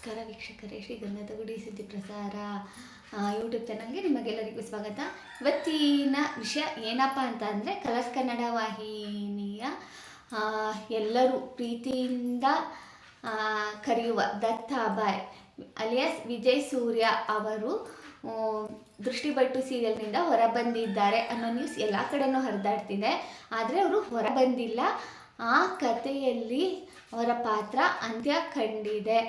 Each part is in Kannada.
ನಮಸ್ಕಾರ ವೀಕ್ಷಕರೇ, ಶ್ರೀ ಗಂಧದಗುಡಿ ಸುದ್ದಿ ಪ್ರಸಾರ ಯೂಟ್ಯೂಬ್ ಚಾನಲ್ಗೆ ನಿಮಗೆಲ್ಲರಿಗೂ ಸ್ವಾಗತ. ಇವತ್ತಿನ ವಿಷಯ ಏನಪ್ಪ ಅಂತ ಅಂದರೆ ಕಲರ್ಸ್ ಕನ್ನಡ ವಾಹಿನಿಯ ಎಲ್ಲರೂ ಪ್ರೀತಿಯಿಂದ ಕರೆಯುವ ದತ್ತ ಬಾಯ್ ಅಲಿಯಾಸ್ ವಿಜಯ್ ಸೂರ್ಯ ಅವರು ದೃಷ್ಟಿಬಟ್ಟು ಸೀರಿಯಲ್ನಿಂದ ಹೊರಬಂದಿದ್ದಾರೆ ಅನ್ನೋ ನ್ಯೂಸ್ ಎಲ್ಲ ಕಡೆನೂ ಹರಿದಾಡ್ತಿದೆ. ಆದರೆ ಅವರು ಹೊರಬಂದಿಲ್ಲ. ಆ ಕಥೆಯಲ್ಲಿ ಅವರ ಪಾತ್ರ ಅಂತ್ಯ ಕಂಡಿದೆ.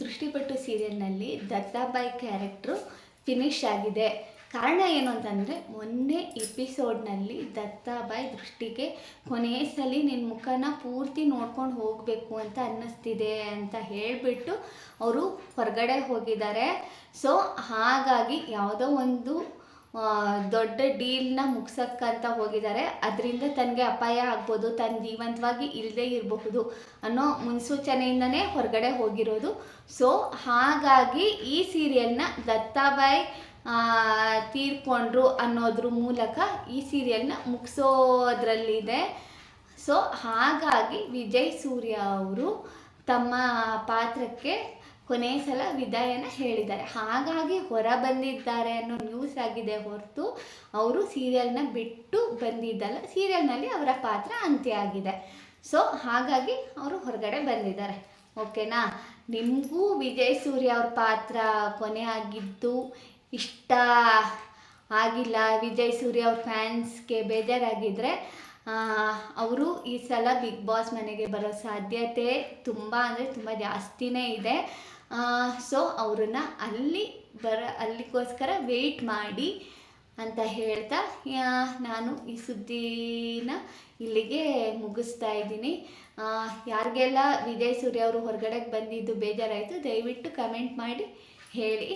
ದೃಷ್ಟಿಪಟ್ಟು ಸೀರಿಯಲ್ನಲ್ಲಿ ದತ್ತಾಬಾಯಿ ಕ್ಯಾರೆಕ್ಟ್ರು ಫಿನಿಶ್ ಆಗಿದೆ. ಕಾರಣ ಏನು ಅಂತಂದರೆ, ಮೊನ್ನೆ ಎಪಿಸೋಡ್ನಲ್ಲಿ ದತ್ತಾಬಾಯಿ ದೃಷ್ಟಿಗೆ, ಕೊನೆಯ ಸಲ ನಿನ್ನ ಮುಖನ ಪೂರ್ತಿ ನೋಡ್ಕೊಂಡು ಹೋಗಬೇಕು ಅಂತ ಅನ್ನಿಸ್ತಿದೆ ಅಂತ ಹೇಳಿಬಿಟ್ಟು ಅವರು ಹೊರಗಡೆ ಹೋಗಿದ್ದಾರೆ. ಸೊ, ಹಾಗಾಗಿ ಯಾವುದೋ ಒಂದು ದೊಡ್ಡ ಡೀಲ್ನ ಮುಗ್ಸಕ್ಕಂತ ಹೋಗಿದ್ದಾರೆ. ಅದರಿಂದ ತನಗೆ ಅಪಾಯ ಆಗ್ಬೋದು ತನ್ನ ಜೀವಂತವಾಗಿ ಇಲ್ಲದೆ ಇರಬಹುದು ಅನ್ನೋ ಮುನ್ಸೂಚನೆಯಿಂದನೇ ಹೊರಗಡೆ ಹೋಗಿರೋದು. ಸೊ ಹಾಗಾಗಿ ಈ ಸೀರಿಯಲ್ನ ದತ್ತಾಬಾಯಿ ತೀರ್ಕೊಂಡ್ರು ಅನ್ನೋದ್ರ ಮೂಲಕ ಈ ಸೀರಿಯಲ್ನ ಮುಗಿಸೋದ್ರಲ್ಲಿದೆ. ಸೊ ಹಾಗಾಗಿ ವಿಜಯ್ ಸೂರ್ಯ ಅವರು ತಮ್ಮ ಪಾತ್ರಕ್ಕೆ ಕೊನೆಯ ಸಲ ವಿದಾಯನ ಹೇಳಿದ್ದಾರೆ. ಹಾಗಾಗಿ ಹೊರ ಬಂದಿದ್ದಾರೆ ಅನ್ನೋ ನ್ಯೂಸ್ ಆಗಿದೆ ಹೊರತು ಅವರು ಸೀರಿಯಲ್ನ ಬಿಟ್ಟು ಬಂದಿದ್ದಲ್ಲ ಸೀರಿಯಲ್ನಲ್ಲಿ ಅವರ ಪಾತ್ರ ಅಂತ್ಯ ಆಗಿದೆ. ಸೊ ಹಾಗಾಗಿ ಅವರು ಹೊರಗಡೆ ಬಂದಿದ್ದಾರೆ. ಓಕೆನಾ ನಿಮಗೂ ವಿಜಯ್ ಸೂರ್ಯ ಅವ್ರ ಪಾತ್ರ ಕೊನೆ ಆಗಿದ್ದು ಇಷ್ಟ ಆಗಿಲ್ಲ. ವಿಜಯ್ ಸೂರ್ಯ ಅವ್ರ ಫ್ಯಾನ್ಸ್ಗೆ ಬೇಜಾರಾಗಿದ್ದರೆ ಅವರು ಈ ಸಲ ಬಿಗ್ ಬಾಸ್ ಮನೆಗೆ ಬರೋ ಸಾಧ್ಯತೆ ತುಂಬ ಅಂದರೆ ತುಂಬ ಜಾಸ್ತಿನೇ ಇದೆ. ಸೊ ಅವ್ರನ್ನ ಅಲ್ಲಿ ಬರ, ಅಲ್ಲಿಗೋಸ್ಕರ ವೆಯ್ಟ್ ಮಾಡಿ ಅಂತ ಹೇಳ್ತಾ ನಾನು ಈ ಸುದ್ದಿನ ಇಲ್ಲಿಗೆ ಮುಗಿಸ್ತಾ ಇದ್ದೀನಿ. ಯಾರಿಗೆಲ್ಲ ವಿಜಯ್ ಸೂರ್ಯ ಅವರು ಹೊರಗಡೆ ಬಂದಿದ್ದು ಬೇಜಾರಾಯಿತು, ದಯವಿಟ್ಟು ಕಮೆಂಟ್ ಮಾಡಿ, ಹೇಳಿ.